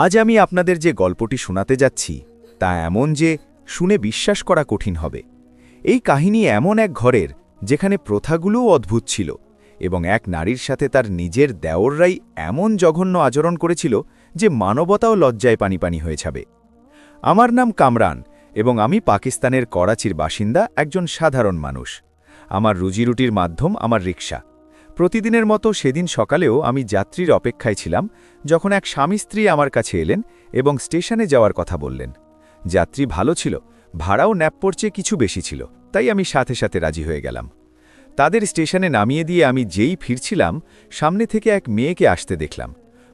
আজ আমি আপনাদের যে গল্পটি শোনাতে যাচ্ছি, তা এমন যে শুনে বিশ্বাস করা কঠিন হবে। এই কাহিনী এমন এক ঘরের, যেখানে প্রথাগুলোও অদ্ভুত ছিল এবং এক নারীর সাথে তার নিজের দেওররাই এমন জঘন্য আচরণ করেছিল যে মানবতাও লজ্জায় পানি পানি হয়ে যাবে। আমার নাম কামরান এবং আমি পাকিস্তানের করাচির বাসিন্দা একজন সাধারণ মানুষ। আমার রুজিরুটির মাধ্যম আমার রিক্সা প্রতিদিনের মতো সেদিন সকালেও আমি যাত্রীর অপেক্ষায় ছিলাম, যখন এক স্বামী স্ত্রী আমার কাছে এলেন এবং স্টেশনে যাওয়ার কথা বললেন। যাত্রী ভালো ছিল, ভাড়াও ন্যাপ্পর চেয়ে কিছু বেশি ছিল, তাই আমি সাথে সাথে রাজি হয়ে গেলাম। তাদের স্টেশনে নামিয়ে দিয়ে আমি যেই ফিরছিলাম, সামনে থেকে এক মেয়েকে আসতে দেখলাম।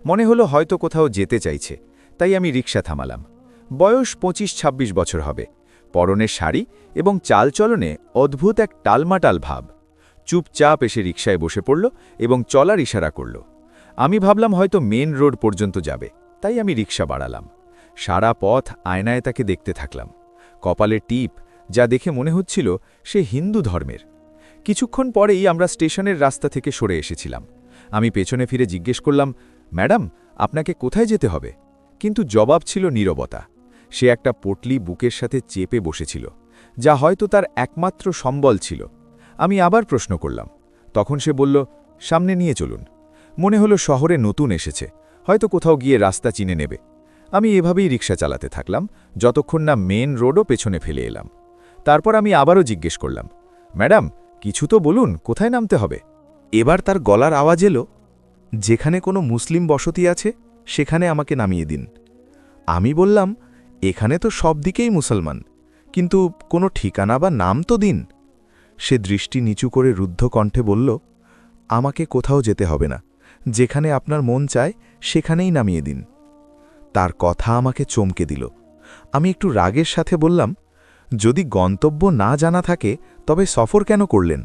মনে হলো হয়তো কোথাও যেতে চাইছে, তাই আমি রিক্সা থামালাম। বয়স পঁচিশ ২৬ বছর হবে। পরনের শাড়ি এবং চালচলনে অদ্ভুত এক টালমাটাল ভাব। চুপচাপ এসে রিকশায় বসে পড়ল এবং চলার ইশারা করল। আমি ভাবলাম হয়তো মেন রোড পর্যন্ত যাবে, তাই আমি রিক্সা বাড়ালাম। সারা পথ আয়নায় তাকে দেখতে থাকলাম। কপালে টিপ, যা দেখে মনে হচ্ছিল সে হিন্দু ধর্মের। কিছুক্ষণ পরেই আমরা স্টেশনের রাস্তা থেকে সরে এসেছিলাম। আমি পেছনে ফিরে জিজ্ঞেস করলাম, ম্যাডাম, আপনাকে কোথায় যেতে হবে? কিন্তু জবাব ছিল নীরবতা। সে একটা পটলি বুকের সাথে চেপে বসেছিল, যা হয়তো তার একমাত্র সম্বল ছিল। আমি আবার প্রশ্ন করলাম। তখন সে বলল, সামনে নিয়ে চলুন। মনে হলো শহরে নতুন এসেছে। হয়তো কোথাও গিয়ে রাস্তা চিনে নেবে। আমি এভাবেই রিক্সা চালাতে থাকলাম, যতক্ষণ না মেন রোডও পেছনে ফেলে এলাম। তারপর আমি আবারও জিজ্ঞেস করলাম, ম্যাডাম, কিছু তো বলুন, কোথায় নামতে হবে? এবার তার গলার আওয়াজ এলো, যেখানে কোনো মুসলিম বসতি আছে, সেখানে আমাকে নামিয়ে দিন। আমি বললাম, এখানে তো সব দিকেই মুসলমান। কিন্তু কোনো ঠিকানা বা নাম তো দিন। সে দৃষ্টি নিচু করে রুদ্ধ কণ্ঠে বলল, আমাকে কোথাও যেতে হবে না। যেখানে আপনার মন চায়, সেখানেই নামিয়ে দিন। তার কথা আমাকে চমকে দিল। আমি একটু রাগের সাথে বললাম, যদি গন্তব্য না জানা থাকে, তবে সফর কেন করলেন?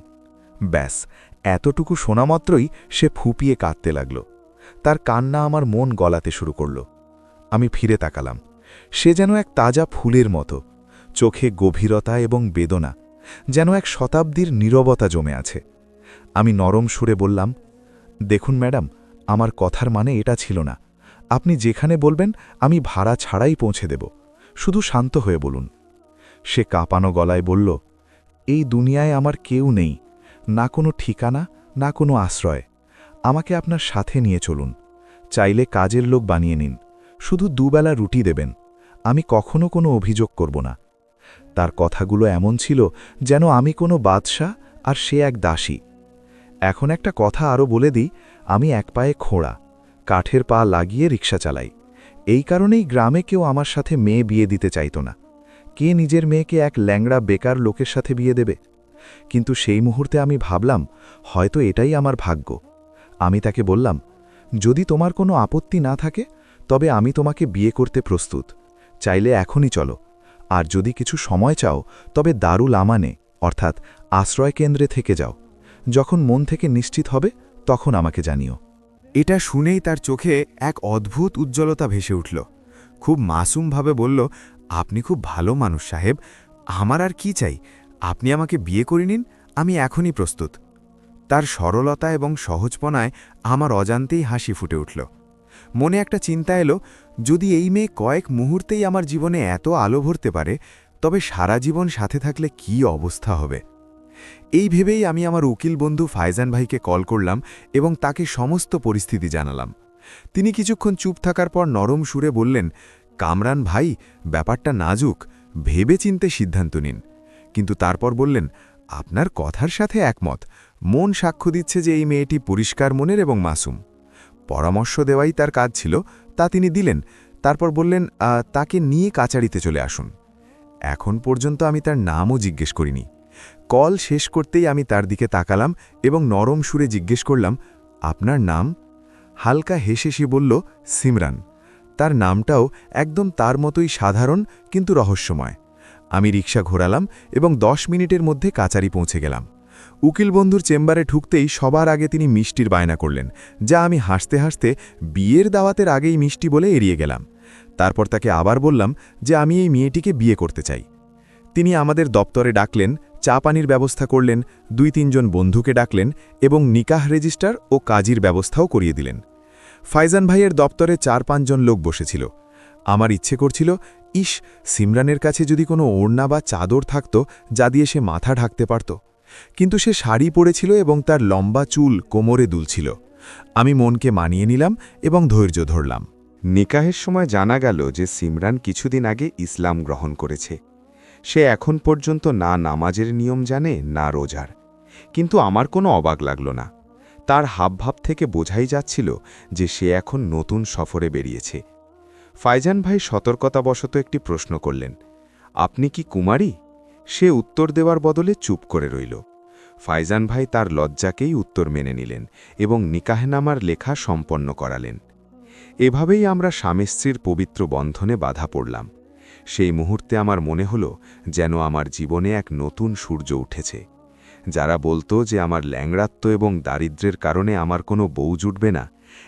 ব্যাস, এতটুকু শোনামাত্রই সে ফুপিয়ে কাঁদতে লাগল। তার কান্না আমার মন গলাতে শুরু করল। আমি ফিরে তাকালাম। সে যেন এক তাজা ফুলের মতো, চোখে গভীরতা এবং বেদনা যেন এক শতাব্দীর নীরবতা জমে আছে। আমি নরম সুরে বললাম, দেখুন ম্যাডাম, আমার কথার মানে এটা ছিল না। আপনি যেখানে বলবেন, আমি ভাড়া ছাড়াই পৌঁছে দেব। শুধু শান্ত হয়ে বলুন। সে কাঁপানো গলায় বলল, এই দুনিয়ায় আমার কেউ নেই, না কোনো ঠিকানা, না কোনো আশ্রয়। আমাকে আপনার সাথে নিয়ে চলুন। চাইলে কাজের লোক বানিয়ে নিন। শুধু দুবেলা রুটি দেবেন। আমি কখনো কোনো অভিযোগ করব না। তার কথাগুলো এমন ছিল যেন আমি কোনো বাদশাহ আর সে এক দাসী। এখন একটা কথা আরও বলে দিই, আমি এক পায়ে খোঁড়া, কাঠের পা লাগিয়ে রিক্সা চালাই। এই কারণেই গ্রামে কেউ আমার সাথে মেয়ে বিয়ে দিতে চাইত না। কে নিজের মেয়েকে এক ল্যাংড়া বেকার লোকের সাথে বিয়ে দেবে? কিন্তু সেই মুহূর্তে আমি ভাবলাম, হয়তো এটাই আমার ভাগ্য। আমি তাকে বললাম, যদি তোমার কোনো আপত্তি না থাকে, তবে আমি তোমাকে বিয়ে করতে প্রস্তুত। চাইলে এখনই চলো। আর যদি কিছু সময় চাও, তবে দারুল আমানে, অর্থাৎ আশ্রয় কেন্দ্রে থেকে যাও। যখন মন থেকে নিশ্চিত হবে, তখন আমাকে জানিও। এটা শুনেই তার চোখে এক অদ্ভুত উজ্জ্বলতা ভেসে উঠল। খুব মাসুমভাবে বলল, আপনি খুব ভালো মানুষ, সাহেব। আমার আর কি চাই? আপনি আমাকে বিয়ে করে নিন, আমি এখনই প্রস্তুত। তার সরলতা এবং সহজপনায় আমার অজান্তেই হাসি ফুটে উঠল। মনে একটা চিন্তা এলো যদি এই মেয়ে কয়েক মুহূর্তেই আমার জীবনে এত আলো ভরতে পারে, তবে সারা জীবন সাথে থাকলে কি অবস্থা হবে? এই ভেবেই আমি আমার উকিল বন্ধু ফায়জান ভাইকে কল করলাম এবং তাকে সমস্ত পরিস্থিতি জানালাম। তিনি কিছুক্ষণ চুপ থাকার পর নরম সুরে বললেন, কামরান ভাই, ব্যাপারটা নাজুক ভেবে চিনতে সিদ্ধান্ত নিন। কিন্তু তারপর বললেন, আপনার কথার সাথে একমত। মন সাক্ষ্য দিচ্ছে যে এই মেয়েটি পরিষ্কার মনের এবং মাসুম। পরামর্শ দেওয়াই তার কাজ ছিল। তা তিনি দিলেন, তারপর বললেন তাকে নিয়ে কাচারিতে চলে আসুন। এখন পর্যন্ত আমি তার নামও জিজ্ঞেস করিনি। কল শেষ করতেই আমি তার দিকে তাকালাম এবং নরম সুরে জিজ্ঞেস করলাম, আপনার নাম? হালকা হেসে সে বলল, সিমরান। তার নামটাও একদম তার মতোই সাধারণ কিন্তু রহস্যময়। আমি রিক্সা ঘোরালাম এবং দশ মিনিটের মধ্যে কাচারি পৌঁছে গেলাম। উকিল বন্ধুর চেম্বারে ঢুকতেই সবার আগে তিনি মিষ্টির বায়না করলেন, যা আমি হাসতে হাসতে বিয়ের দাওয়াতের আগেই মিষ্টি বলে এড়িয়ে গেলাম। তারপর তাকে আবার বললাম যে আমি এই মেয়েটিকে বিয়ে করতে চাই। তিনি আমাদের দপ্তরে ডাকলেন, চা পানির ব্যবস্থা করলেন, দুই তিনজন বন্ধুকে ডাকলেন এবং নিকাহ রেজিস্টার ও কাজীর ব্যবস্থাও করিয়ে দিলেন। ফাইজান ভাইয়ের দপ্তরে চার পাঁচজন লোক বসেছিল। আমার ইচ্ছে করছিল, ইস, সিমরানের কাছে যদি কোনো ওড়না বা চাদর থাকত যা দিয়ে সে মাথা ঢাকতে পারত। কিন্তু সে শাড়ি পরেছিল এবং তার লম্বা চুল কোমরে দুলছিল। আমি মনকে মানিয়ে নিলাম এবং ধৈর্য ধরলাম। নিকাহের সময় জানা গেল যে সিমরান কিছুদিন আগে ইসলাম গ্রহণ করেছে। সে এখন পর্যন্ত না নামাজের নিয়ম জানে, না রোজার। কিন্তু আমার কোনো অবাক লাগল না। তার হাবভাব থেকে বোঝাই যাচ্ছিল যে সে এখন নতুন সফরে বেরিয়েছে। ফাইজান ভাই সতর্কতাবশত একটি প্রশ্ন করলেন, আপনি কি কুমারী? সে উত্তর দেওয়ার বদলে চুপ করে রইল। ফাইজান ভাই তার লজ্জাকেই উত্তর মেনে নিলেন এবং নিকাহনামার লেখা সম্পন্ন করালেন। এভাবেই আমরা স্বামী স্ত্রীর পবিত্র বন্ধনে বাধা পড়লাম। সেই মুহূর্তে আমার মনে হলো যেন আমার জীবনে এক নতুন সূর্য উঠেছে। যারা বলতো যে আমার ল্যাংড়াত্ব এবং দারিদ্র্যের কারণে আমার কোনো বউ জুটবে না,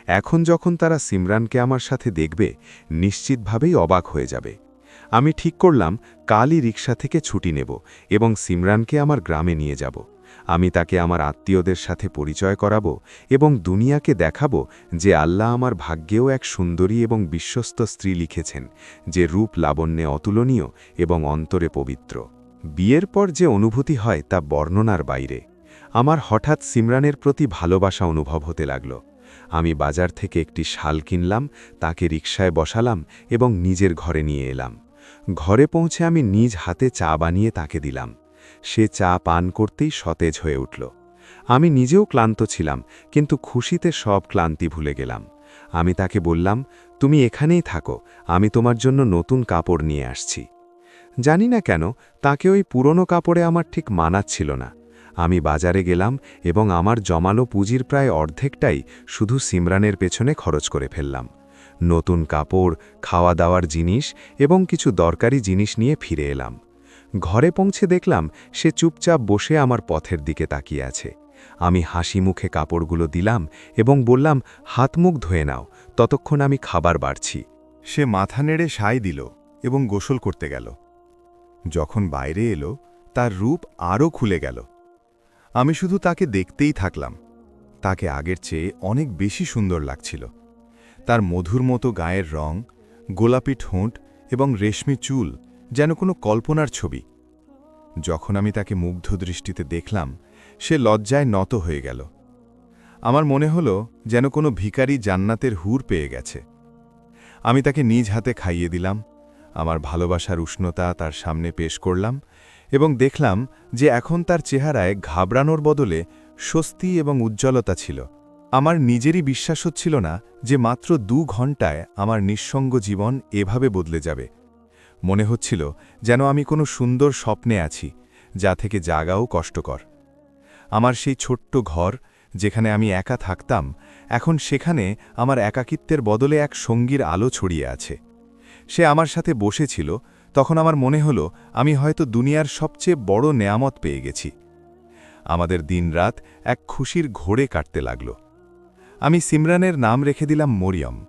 এখন যখন তারা সিমরানকে আমার সাথে দেখবে, নিশ্চিতভাবেই অবাক হয়ে যাবে। আমি ঠিক করলাম, কালই রিক্সা থেকে ছুটি নেব এবং সিমরানকে আমার গ্রামে নিয়ে যাব। আমি তাকে আমার আত্মীয়দের সাথে পরিচয় করাবো এবং দুনিয়াকে দেখাবো যে আল্লাহ আমার ভাগ্যেও এক সুন্দরী এবং বিশ্বস্ত স্ত্রী লিখেছেন, যে রূপ লাবণ্যে অতুলনীয় এবং অন্তরে পবিত্র। বিয়ের পর যে অনুভূতি হয় তা বর্ণনার বাইরে। আমার হঠাৎ সিমরানের প্রতি ভালোবাসা অনুভব হতে লাগল। আমি বাজার থেকে একটি শাল কিনলাম, তাকে রিকশায় বসালাম এবং নিজের ঘরে নিয়ে এলাম। ঘরে পৌঁছে আমি নিজ হাতে চা বানিয়ে তাকে দিলাম। সে চা পান করতেই সতেজ হয়ে উঠল। আমি নিজেও ক্লান্ত ছিলাম, কিন্তু খুশিতে সব ক্লান্তি ভুলে গেলাম। আমি তাকে বললাম, তুমি এখানেই থাকো, আমি তোমার জন্য নতুন কাপড় নিয়ে আসছি। জানি না কেন, তাকে ওই পুরনো কাপড়ে আমার ঠিক মানাচ্ছিল না। আমি বাজারে গেলাম এবং আমার জমালো পুঁজির প্রায় অর্ধেকটাই শুধু সিমরানের পেছনে খরচ করে ফেললাম। নতুন কাপড় খাওয়া দাওয়ার জিনিস এবং কিছু দরকারি জিনিস নিয়ে ফিরে এলাম। ঘরে পৌঁছে দেখলাম সে চুপচাপ বসে আমার পথের দিকে তাকিয়ে আছে। আমি হাসি মুখে কাপড়গুলো দিলাম এবং বললাম, হাত মুখ ধুয়ে নাও, ততক্ষণ আমি খাবার বাড়ছি। সে মাথা নেড়ে সাই দিল এবং গোসল করতে গেল। যখন বাইরে এলো, তার রূপ আরও খুলে গেল। আমি শুধু তাকে দেখতেই থাকলাম। তাকে আগের চেয়ে অনেক বেশি সুন্দর লাগছিল। তার মধুর মতো গায়ের রং, গোলাপি ঠোঁট এবং রেশমি চুল যেন কোনো কল্পনার ছবি। যখন আমি তাকে মুগ্ধ দৃষ্টিতে দেখলাম, সে লজ্জায় নত হয়ে গেল। আমার মনে হলো যেন কোনো ভিখারি জান্নাতের হুর পেয়ে গেছে। আমি তাকে নিজ হাতে খাইয়ে দিলাম, আমার ভালোবাসার উষ্ণতা তার সামনে পেশ করলাম এবং দেখলাম যে এখন তার চেহারায় ঘাবড়ানোর বদলে স্বস্তি এবং উজ্জ্বলতা ছিল। আমার নিজেরই বিশ্বাস হচ্ছিল না যে মাত্র দু ঘন্টায় আমার নিঃসঙ্গ জীবন এভাবে বদলে যাবে। মনে হচ্ছিল যেন আমি কোনো সুন্দর স্বপ্নে আছি, যা থেকে জাগাও কষ্টকর। আমার সেই ছোট্ট ঘর, যেখানে আমি একা থাকতাম, এখন সেখানে আমার একাকিত্বের বদলে এক সঙ্গীর আলো ছড়িয়ে আছে। সে আমার সাথে বসেছিল, তখন আমার মনে হলো আমি হয়তো দুনিয়ার সবচেয়ে বড় নেয়ামত পেয়ে গেছি। আমাদের দিনরাত এক খুশির ঘোরে কাটতে লাগল। আমি সিমরানের নাম রেখে দিলাম মরিয়ম,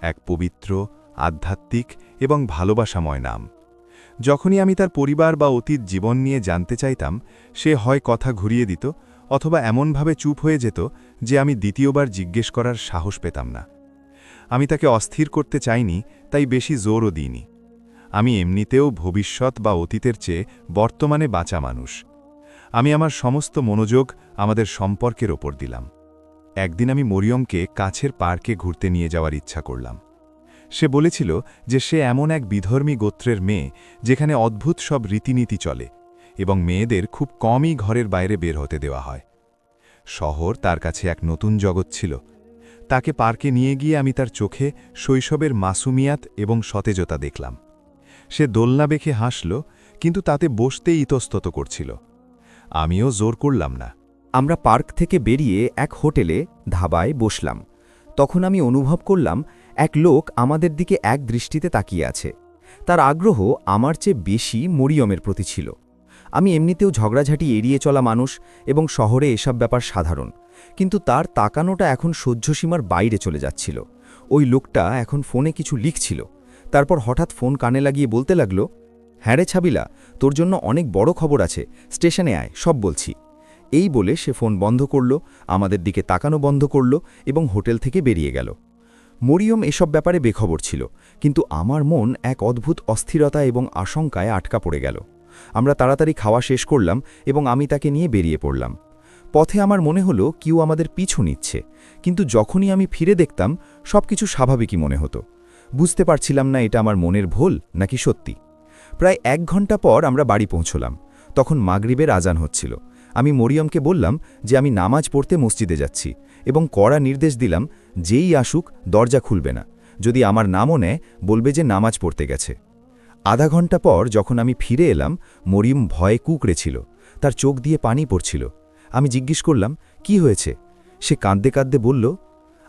এক পবিত্র, আধ্যাত্মিক এবং ভালোবাসাময় নাম। যখনই আমি তার পরিবার বা অতীত জীবন নিয়ে জানতে চাইতাম, সে হয় কথা ঘুরিয়ে দিত অথবা এমনভাবে চুপ হয়ে যেত যে আমি দ্বিতীয়বার জিজ্ঞেস করার সাহস পেতাম না। আমি তাকে অস্থির করতে চাইনি, তাই বেশি জোরও দিইনি। আমি এমনিতেও ভবিষ্যৎ বা অতীতের চেয়ে বর্তমানে বাঁচা মানুষ। আমি আমার সমস্ত মনোযোগ আমাদের সম্পর্কের ওপর দিলাম। একদিন আমি মরিয়মকে কাছের পার্কে ঘুরতে নিয়ে যাওয়ার ইচ্ছা করলাম। সে বলেছিল যে সে এমন এক বিধর্মী গোত্রের মেয়ে যেখানে অদ্ভুত সব রীতিনীতি চলে এবং মেয়েদের খুব কমই ঘরের বাইরে বের হতে দেওয়া হয়। শহর তার কাছে এক নতুন জগৎ ছিল। তাকে পার্কে নিয়ে গিয়ে আমি তার চোখে শৈশবের মাসুমিয়াত এবং সতেজতা দেখলাম। সে দোলনা বেখে হাসল, কিন্তু তাতে বসতে ইতস্তত করছিল। আমিও জোর করলাম না। আমরা পার্ক থেকে বেরিয়ে এক হোটেলে ধাবায় বসলাম। তখন আমি অনুভব করলাম, এক লোক আমাদের দিকে এক দৃষ্টিতে তাকিয়ে আছে। তার আগ্রহ আমার চেয়ে বেশি মরিয়মের প্রতি ছিল। আমি এমনিতেও ঝগড়াঝাটি এড়িয়ে চলা মানুষ এবং শহরে এসব ব্যাপার সাধারণ। কিন্তু তার তাকানোটা এখন সহ্যসীমার বাইরে চলে যাচ্ছিল। ওই লোকটা এখন ফোনে কিছু লিখছিল। তারপর হঠাৎ ফোন কানে লাগিয়ে বলতে লাগল হ্যাঁ রে ছাবিলা, তোর জন্য অনেক বড় খবর আছে। স্টেশনে আয়, সব বলছি। এই বলে সে ফোন বন্ধ করল, আমাদের দিকে তাকানো বন্ধ করল এবং হোটেল থেকে বেরিয়ে গেল। মরিয়ম এসব ব্যাপারে বেখবর ছিল, কিন্তু আমার মন এক অদ্ভুত অস্থিরতা এবং আশঙ্কায় আটকা পড়ে গেল। আমরা তাড়াতাড়ি খাওয়া শেষ করলাম এবং আমি তাকে নিয়ে বেরিয়ে পড়লাম। পথে আমার মনে হলো কেউ আমাদের পিছু নিচ্ছে, কিন্তু যখনই আমি ফিরে দেখতাম, সবকিছু স্বাভাবিকই মনে হতো। বুঝতে পারছিলাম না এটা আমার মনের ভুল নাকি সত্যি। প্রায় এক ঘণ্টা পর আমরা বাড়ি পৌঁছলাম, তখন মাগরিবের আজান হচ্ছিল। আমি মরিয়মকে বললাম যে আমি নামাজ পড়তে মসজিদে যাচ্ছি এবং কড়া নির্দেশ দিলাম, যেই আসুক, দরজা খুলবে না। যদি আমার নামও নেয়, বলবে যে নামাজ পড়তে গেছে। আধা ঘণ্টা পর যখন আমি ফিরে এলাম, মরিয়ম ভয়ে কুকড়েছিল তার চোখ দিয়ে পানি পড়ছিল। আমি জিজ্ঞেস করলাম, কি হয়েছে? সে কাঁদতে কাঁদতে বলল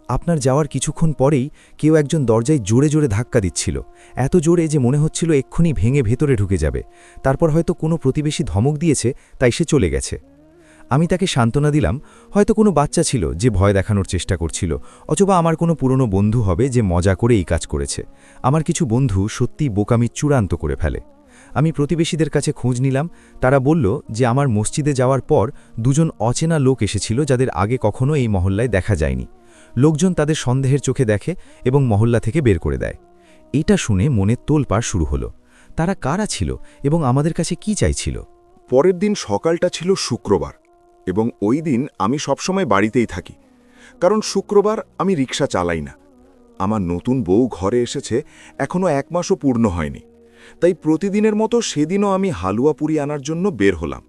আপনার যাওয়ার কিছুক্ষণ পরেই কেউ একজন দরজায় জোরে জোরে ধাক্কা দিচ্ছিল। এত জোরে যে মনে হচ্ছিল এক্ষুনি ভেঙে ভেতরে ঢুকে যাবে। তারপর হয়তো কোনো প্রতিবেশী ধমক দিয়েছে, তাই সে চলে গেছে। আমি তাকে সান্ত্বনা দিলাম, হয়তো কোনো বাচ্চা ছিল যে ভয় দেখানোর চেষ্টা করছিল, অথবা আমার কোনো পুরনো বন্ধু হবে যে মজা করে এই কাজ করেছে। আমার কিছু বন্ধু সত্যি বোকামি চূড়ান্ত করে ফেলে। আমি প্রতিবেশীদের কাছে খোঁজ নিলাম, তারা বলল যে আমার মসজিদে যাওয়ার পর দুজন অচেনা লোক এসেছিল যাদের আগে কখনো এই মহল্লায় দেখা যায়নি। লোকজন তাদের সন্দেহের চোখে দেখে এবং মহল্লা থেকে বের করে দেয়। এটা শুনে মনে তোলপাড় শুরু হলো। তারা কারা ছিল এবং আমাদের কাছে কি চাইছিল? পরের দিন সকালটা ছিল শুক্রবার এবং ওই দিন আমি সবসময় বাড়িতেই থাকি। কারণ শুক্রবার আমি রিক্সা চালাই না। আমার নতুন বউ ঘরে এসেছে এখনও এক মাসও পূর্ণ হয়নি। তাই প্রতিদিনের মতো সেদিনও আমি হালুয়া পুরি আনার জন্য বের হলাম।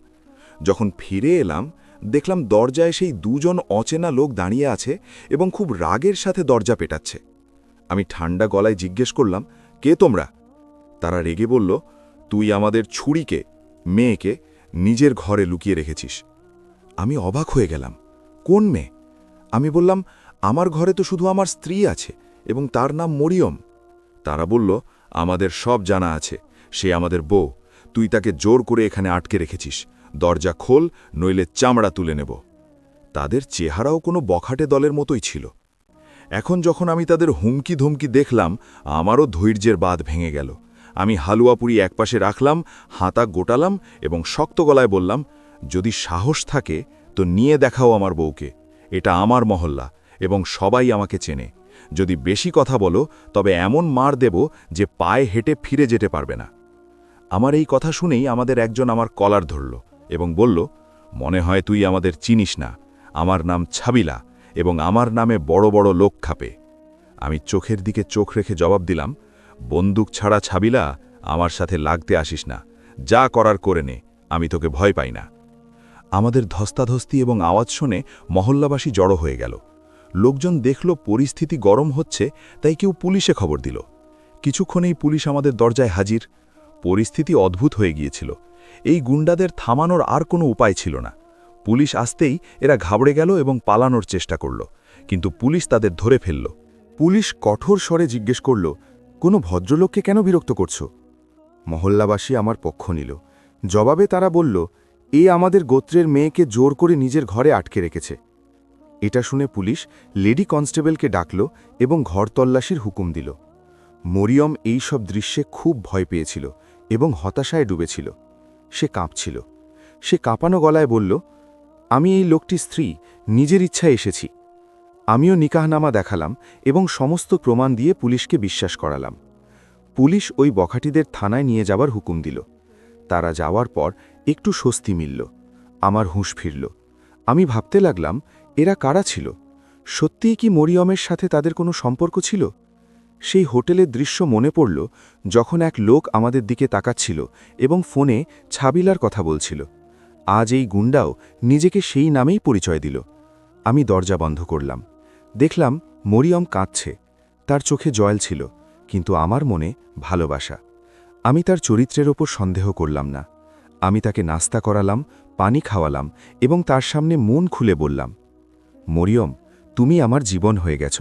যখন ফিরে এলাম দেখলাম দরজায় সেই দুজন অচেনা লোক দাঁড়িয়ে আছে এবং খুব রাগের সাথে দরজা পেটাচ্ছে। আমি ঠান্ডা গলায় জিজ্ঞেস করলাম, কে তোমরা? তারা রেগে বলল, তুই আমাদের ছুরিকে, মেয়েকে, নিজের ঘরে লুকিয়ে রেখেছিস। আমি অবাক হয়ে গেলাম, কোন মেয়ে? আমি বললাম, আমার ঘরে তো শুধু আমার স্ত্রী আছে এবং তার নাম মরিয়ম। তারা বলল, আমাদের সব জানা আছে, সে আমাদের বউ, তুই তাকে জোর করে এখানে আটকে রেখেছিস। দরজা খোল, নইলে চামড়া তুলে নেব। তাদের চেহারাও কোনো বখাটে দলের মতোই ছিল। এখন যখন আমি তাদের হুমকি ধুমকি দেখলাম, আমারও ধৈর্যের বাঁধ ভেঙে গেল। আমি হালুয়াপুরি একপাশে রাখলাম, হাতা গোটালাম এবং শক্ত গলায় বললাম, যদি সাহস থাকে, তো নিয়ে দেখাও আমার বউকে। এটা আমার মহল্লা এবং সবাই আমাকে চেনে। যদি বেশি কথা বলো, তবে এমন মার দেব যে পায়ে হেঁটে ফিরে যেতে পারবে না। আমার এই কথা শুনেই আমাদের একজন আমার কলার ধরল। এবং বলল, মনে হয় তুই আমাদের চিনিস না। আমার নাম ছাবিলা এবং আমার নামে বড় বড় লোক খাপে। আমি চোখের দিকে চোখ রেখে জবাব দিলাম, বন্দুক ছাড়া ছাবিলা, আমার সাথে লাগতে আসিস না। যা করার করে নে, আমি তোকে ভয় পাই না। আমাদের ধস্তাধস্তি এবং আওয়াজ শুনে মহল্লাবাসী জড়ো হয়ে গেল। লোকজন দেখল পরিস্থিতি গরম হচ্ছে, তাই কেউ পুলিশে খবর দিল। কিছুক্ষণেই পুলিশ আমাদের দরজায় হাজির। পরিস্থিতি অদ্ভুত হয়ে গিয়েছিল। এই গুন্ডাদের থামানোর আর কোনো উপায় ছিল না। পুলিশ আসতেই এরা ঘাবড়ে গেল এবং পালানোর চেষ্টা করল, কিন্তু পুলিশ তাদের ধরে ফেলল। পুলিশ কঠোর স্বরে জিজ্ঞেস করল, কোনো ভদ্রলোককে কেন বিরক্ত করছ? মহল্লাবাসী আমার পক্ষ নিল। জবাবে তারা বলল, এ আমাদের গোত্রের মেয়েকে জোর করে নিজের ঘরে আটকে রেখেছে। এটা শুনে পুলিশ লেডি কনস্টেবলকে ডাকল এবং ঘর তল্লাশির হুকুম দিল। মরিয়ম এই সব দৃশ্যে খুব ভয় পেয়েছিল এবং হতাশায় ডুবেছিল। সে কাঁপছিল। সে কাঁপানো গলায় বলল, আমি এই লোকটি স্ত্রী, নিজের ইচ্ছায় এসেছি। আমিও নিকাহনামা দেখালাম এবং সমস্ত প্রমাণ দিয়ে পুলিশকে বিশ্বাস করালাম। পুলিশ ওই বখাটিদের থানায় নিয়ে যাবার হুকুম দিল। তারা যাওয়ার পর একটু স্বস্তি মিলল। আমার হুঁশ ফিরল। আমি ভাবতে লাগলাম, এরা কারা ছিল? সত্যিই কি মরিয়মের সাথে তাদের কোনো সম্পর্ক ছিল? সেই হোটেলের দৃশ্য মনে পড়ল যখন এক লোক আমাদের দিকে তাকাচ্ছিল এবং ফোনে ছাবিলার কথা বলছিল। আজ এই গুন্ডাও নিজেকে সেই নামেই পরিচয় দিল। আমি দরজা বন্ধ করলাম। দেখলাম মরিয়ম কাঁদছে। তার চোখে জয়েল ছিল, কিন্তু আমার মনে ভালোবাসা। আমি তার চরিত্রের ওপর সন্দেহ করলাম না। আমি তাকে নাস্তা করালাম, পানি খাওয়ালাম এবং তার সামনে মন খুলে বললাম, মরিয়ম, তুমি আমার জীবন হয়ে গেছ।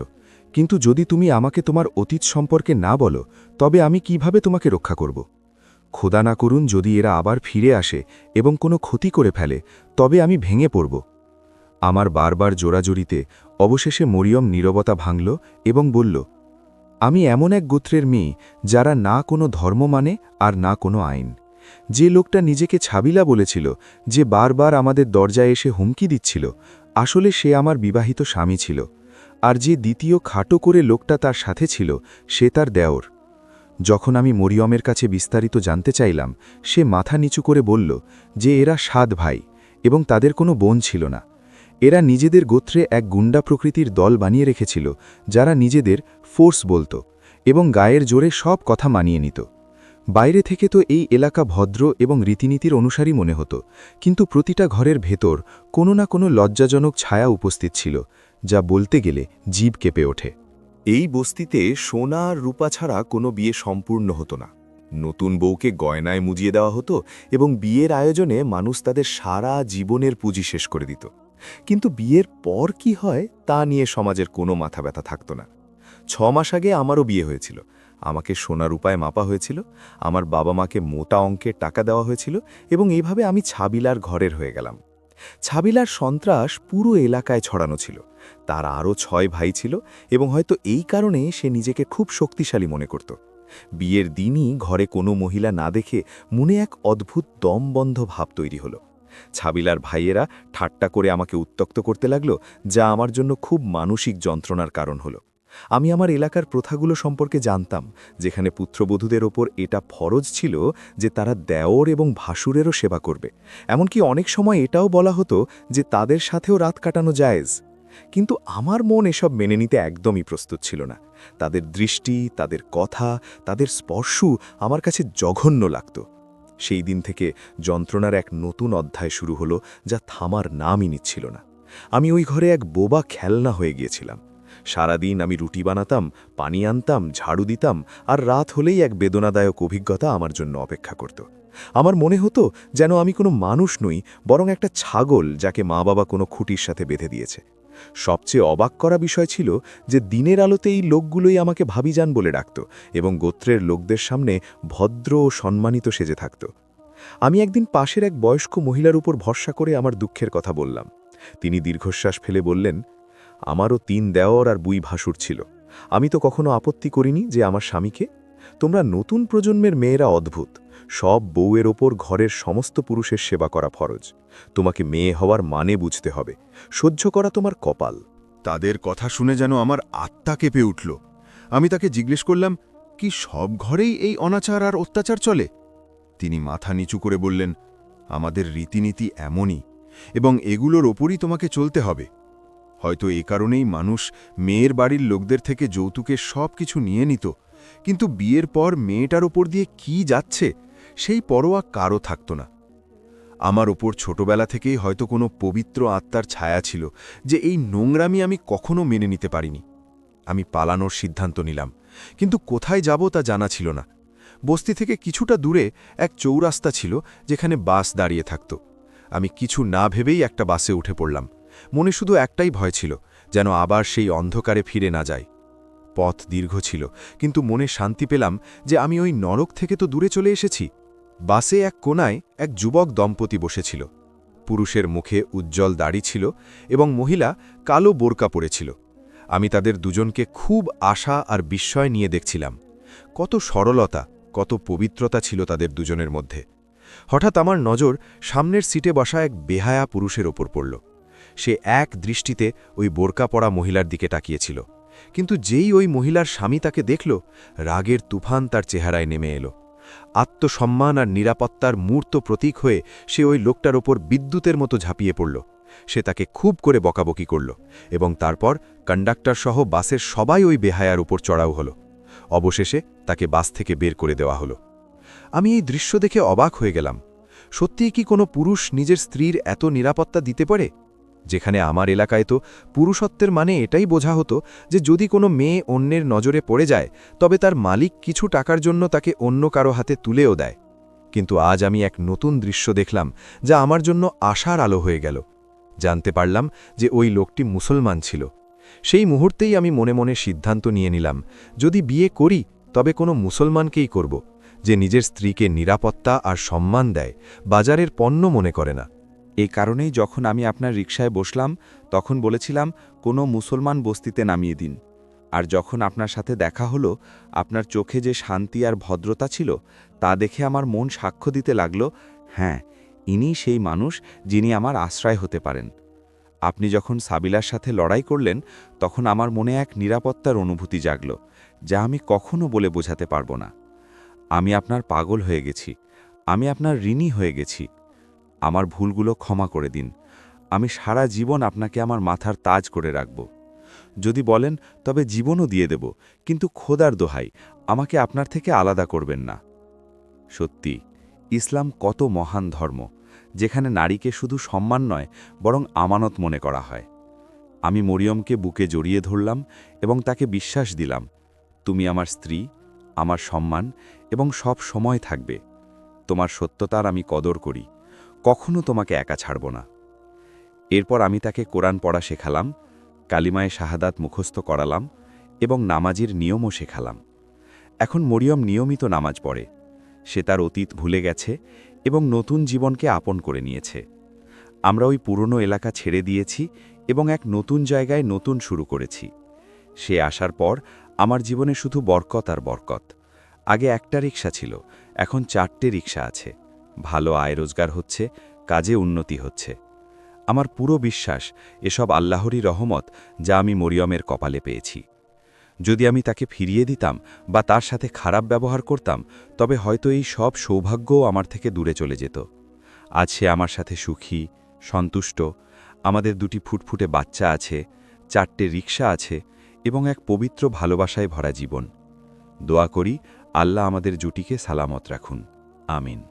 কিন্তু যদি তুমি আমাকে তোমার অতীত সম্পর্কে না বলো, তবে আমি কীভাবে তোমাকে রক্ষা করব? খোদা না করুন যদি এরা আবার ফিরে আসে এবং কোনো ক্ষতি করে ফেলে, তবে আমি ভেঙে পড়ব। আমার বারবার জোরাজুরিতে অবশেষে মরিয়ম নীরবতা ভাঙল এবং বলল, আমি এমন এক গোত্রের মেয়ে যারা না কোনো ধর্ম মানে আর না কোনো আইন। যে লোকটা নিজেকে ছাবিলা বলেছিল, যে বারবার আমাদের দরজায় এসে হুমকি দিচ্ছিল, আসলে সে আমার বিবাহিত স্বামী ছিল। আর যে দ্বিতীয় খাটো করে লোকটা তার সাথে ছিল, সে তার দেওর। যখন আমি মরিয়মের কাছে বিস্তারিত জানতে চাইলাম, সে মাথা নিচু করে বলল যে এরা সাত ভাই এবং তাদের কোনো বোন ছিল না। এরা নিজেদের গোত্রে এক গুন্ডা প্রকৃতির দল বানিয়ে রেখেছিল, যারা নিজেদের ফোর্স বলতো এবং গায়ের জোরে সব কথা মানিয়ে নিত। বাইরে থেকে তো এই এলাকা ভদ্র এবং রীতিনীতির অনুসারী মনে হতো, কিন্তু প্রতিটা ঘরের ভেতর কোনো না কোনো লজ্জাজনক ছায়া উপস্থিত ছিল। যা বলতে গেলে জীব কেঁপে ওঠে। এই বস্তিতে সোনা আর রূপা ছাড়া কোনো বিয়ে সম্পূর্ণ হতো না। নতুন বউকে গয়নায় মুজিয়ে দেওয়া হতো এবং বিয়ের আয়োজনে মানুষ তাদের সারা জীবনের পুঁজি শেষ করে দিত। কিন্তু বিয়ের পর কি হয় তা নিয়ে সমাজের কোনো মাথা ব্যথা থাকত না। ছ মাস আগে আমারও বিয়ে হয়েছিল। আমাকে সোনার উপায় মাপা হয়েছিল, আমার বাবা মাকে মোটা অঙ্কের টাকা দেওয়া হয়েছিল এবং এইভাবে আমি ছাবিলার ঘরের হয়ে গেলাম। ছাবিলার সন্ত্রাস পুরো এলাকায় ছড়ানো ছিল। তার আরও ছয় ভাই ছিল এবং হয়তো এই কারণে সে নিজেকে খুব শক্তিশালী মনে করত। বিয়ের দিনই ঘরে কোনো মহিলা না দেখে মনে এক অদ্ভুত দমবন্ধ ভাব তৈরি হলো। ছাবিলার ভাইয়েরা ঠাট্টা করে আমাকে উত্তক্ত করতে লাগল, যা আমার জন্য খুব মানসিক যন্ত্রণার কারণ হলো। আমি আমার এলাকার প্রথাগুলো সম্পর্কে জানতাম, যেখানে পুত্রবধূদের ওপর এটা ফরজ ছিল যে তারা দেওর এবং ভাসুরেরও সেবা করবে। এমনকি অনেক সময় এটাও বলা হতো যে তাদের সাথেও রাত কাটানো জায়েজ। কিন্তু আমার মন এসব মেনে নিতে একদমই প্রস্তুত ছিল না। তাদের দৃষ্টি, তাদের কথা, তাদের স্পর্শ আমার কাছে জঘন্য লাগত। সেই দিন থেকে যন্ত্রণার এক নতুন অধ্যায় শুরু হলো যা থামার নামই নিচ্ছিল না। আমি ওই ঘরে এক বোবা খেলনা হয়ে গিয়েছিলাম। সারাদিন আমি রুটি বানাতাম, পানি আনতাম, ঝাড়ু দিতাম আর রাত হলেই এক বেদনাদায়ক অভিজ্ঞতা আমার জন্য অপেক্ষা করত। আমার মনে হতো যেন আমি কোনো মানুষ নই, বরং একটা ছাগল যাকে মা বাবা কোনো খুঁটির সাথে বেঁধে দিয়েছে। সবচেয়ে অবাক করা বিষয় ছিল যে দিনের আলোতে এই লোকগুলোই আমাকে ভাবিজান বলে ডাকত এবং গোত্রের লোকদের সামনে ভদ্র ও সম্মানিত সেজে থাকত। আমি একদিন পাশের এক বয়স্ক মহিলার উপর ভরসা করে আমার দুঃখের কথা বললাম। তিনি দীর্ঘশ্বাস ফেলে বললেন, আমারও তিন দেওর আর বুই ভাসুর ছিল। আমি তো কখনো আপত্তি করিনি যে আমার স্বামীকে। তোমরা নতুন প্রজন্মের মেয়েরা অদ্ভুত। সব বউয়ের ওপর ঘরের সমস্ত পুরুষের সেবা করা ফরজ। তোমাকে মেয়ে হওয়ার মানে বুঝতে হবে। সহ্য করা তোমার কপাল। তাদের কথা শুনে যেন আমার আত্মা কেঁপে উঠল। আমি তাকে জিজ্ঞেস করলাম, কি সব ঘরেই এই অনাচার আর অত্যাচার চলে? তিনি মাথা নিচু করে বললেন, আমাদের রীতিনীতি এমনই, এবং এগুলোর ওপরই তোমাকে চলতে হবে। হয়তো এ কারণেই মানুষ মেয়ের বাড়ির লোকদের থেকে যৌতুকের সব কিছু নিয়ে নিত, কিন্তু বিয়ের পর মেয়েটার ওপর দিয়ে কি যাচ্ছে, সেই পরোয়া কারও থাকত না। আমার ওপর ছোটবেলা থেকেই হয়তো কোনো পবিত্র আত্মার ছায়া ছিল যে এই নোংরামি আমি কখনো মেনে নিতে পারিনি। আমি পালানোর সিদ্ধান্ত নিলাম, কিন্তু কোথায় যাব তা জানা ছিল না। বস্তি থেকে কিছুটা দূরে এক চৌরাস্তা ছিল যেখানে বাস দাঁড়িয়ে থাকত। আমি কিছু না ভেবেই একটা বাসে উঠে পড়লাম। মনে শুধু একটাই ভয় ছিল, যেন আবার সেই অন্ধকারে ফিরে না যায় পথ দীর্ঘ ছিল, কিন্তু মনে শান্তি পেলাম যে আমি ওই নরক থেকে তো দূরে চলে এসেছি। বাসে এক কোনায় এক যুবক দম্পতি বসেছিল। পুরুষের মুখে উজ্জ্বল দাড়ি ছিল এবং মহিলা কালো বোরকা পড়েছিল আমি তাদের দুজনকে খুব আশা আর বিস্ময় নিয়ে দেখছিলাম। কত সরলতা, কত পবিত্রতা ছিল তাদের দুজনের মধ্যে। হঠাৎ আমার নজর সামনের সিটে বসা এক বেহায়া পুরুষের ওপর পড়ল। সে এক দৃষ্টিতে ওই বোরকা পড়া মহিলার দিকে তাকিয়েছিল। কিন্তু যেই ওই মহিলার স্বামী তাকে দেখল, রাগের তুফান তার চেহারায় নেমে এলো। আত্মসম্মান আর নিরাপত্তার মূর্ত প্রতীক হয়ে সে ওই লোকটার ওপর বিদ্যুতের মতো ঝাঁপিয়ে পড়ল। সে তাকে খুব করে বকাবকি করল এবং তারপর কন্ডাক্টর সহ বাসের সবাই ওই বেহায়ার উপর চড়াও হল। অবশেষে তাকে বাস থেকে বের করে দেওয়া হলো। আমি এই দৃশ্য দেখে অবাক হয়ে গেলাম। সত্যিই কি কোনো পুরুষ নিজের স্ত্রীর এত নিরাপত্তা দিতে পারে? যেখানে আমার এলাকায় তো পুরুষত্বের মানে এটাই বোঝা হতো যে যদি কোনো মেয়ে অন্যের নজরে পড়ে যায়, তবে তার মালিক কিছু টাকার জন্য তাকে অন্য কারও হাতে তুলেও দেয়। কিন্তু আজ আমি এক নতুন দৃশ্য দেখলাম যা আমার জন্য আশার আলো হয়ে গেল। জানতে পারলাম যে ওই লোকটি মুসলমান ছিল। সেই মুহূর্তেই আমি মনে মনে সিদ্ধান্ত নিয়ে নিলাম, যদি বিয়ে করি, তবে কোনো মুসলমানকেই করব, যে নিজের স্ত্রীকে নিরাপত্তা আর সম্মান দেয়, বাজারের পণ্য মনে করে না। এই কারণেই যখন আমি আপনার রিকশায় বসলাম, তখন বলেছিলাম, কোনো মুসলমান বস্তিতে নামিয়ে দিন। আর যখন আপনার সাথে দেখা হলো, আপনার চোখে যে শান্তি আর ভদ্রতা ছিল, তা দেখে আমার মন সাক্ষ্য দিতে লাগল হ্যাঁ ইনি সেই মানুষ যিনি আমার আশ্রয় হতে পারেন। আপনি যখন সাবিলার সাথে লড়াই করলেন, তখন আমার মনে এক নিরাপত্তার অনুভূতি জাগল, যা আমি কখনো বলে বোঝাতে পারব না। আমি আপনার পাগল হয়ে গেছি, আমি আপনার ঋণী হয়ে গেছি আমার ভুলগুলো ক্ষমা করে দিন। আমি সারা জীবন আপনাকে আমার মাথার তাজ করে রাখব। যদি বলেন, তবে জীবনও দিয়ে দেব, কিন্তু খোদার দোহাই, আমাকে আপনার থেকে আলাদা করবেন না। সত্যি, ইসলাম কত মহান ধর্ম, যেখানে নারীকে শুধু সম্মান নয়, বরং আমানত মনে করা হয়। আমি মরিয়মকে বুকে জড়িয়ে ধরলাম এবং তাকে বিশ্বাস দিলাম, তুমি আমার স্ত্রী, আমার সম্মান এবং সব সময় থাকবে। তোমার সত্যতার আমি কদর করি। কখনো তোমাকে একা ছাড়ব না। এরপর আমি তাকে কোরআন পড়া শেখালাম, কালিমায় শাহাদাত মুখস্থ করালাম এবং নামাজির নিয়মও শেখালাম। এখন মরিয়ম নিয়মিত নামাজ পড়ে। সে তার অতীত ভুলে গেছে এবং নতুন জীবনকে আপন করে নিয়েছে। আমরা ওই পুরনো এলাকা ছেড়ে দিয়েছি এবং এক নতুন জায়গায় নতুন শুরু করেছি। সে আসার পর আমার জীবনে শুধু বরকত আর বরকত। আগে একটা রিক্সা ছিল, এখন চারটে রিক্সা আছে। ভালো আয় রোজগার হচ্ছে, কাজে উন্নতি হচ্ছে। আমার পুরো বিশ্বাস, এসব আল্লাহরই রহমত যা আমি মরিয়মের কপালে পেয়েছি। যদি আমি তাকে ফিরিয়ে দিতাম বা তার সাথে খারাপ ব্যবহার করতাম, তবে হয়তো এই সব সৌভাগ্যও আমার থেকে দূরে চলে যেত। আজ সে আমার সাথে সুখী, সন্তুষ্ট, আমাদের দুটি ফুটফুটে বাচ্চা আছে, চারটে রিক্সা আছে এবং এক পবিত্র ভালোবাসায় ভরা জীবন। দোয়া করি, আল্লাহ আমাদের জুটিকে সালামত রাখুন। আমিন।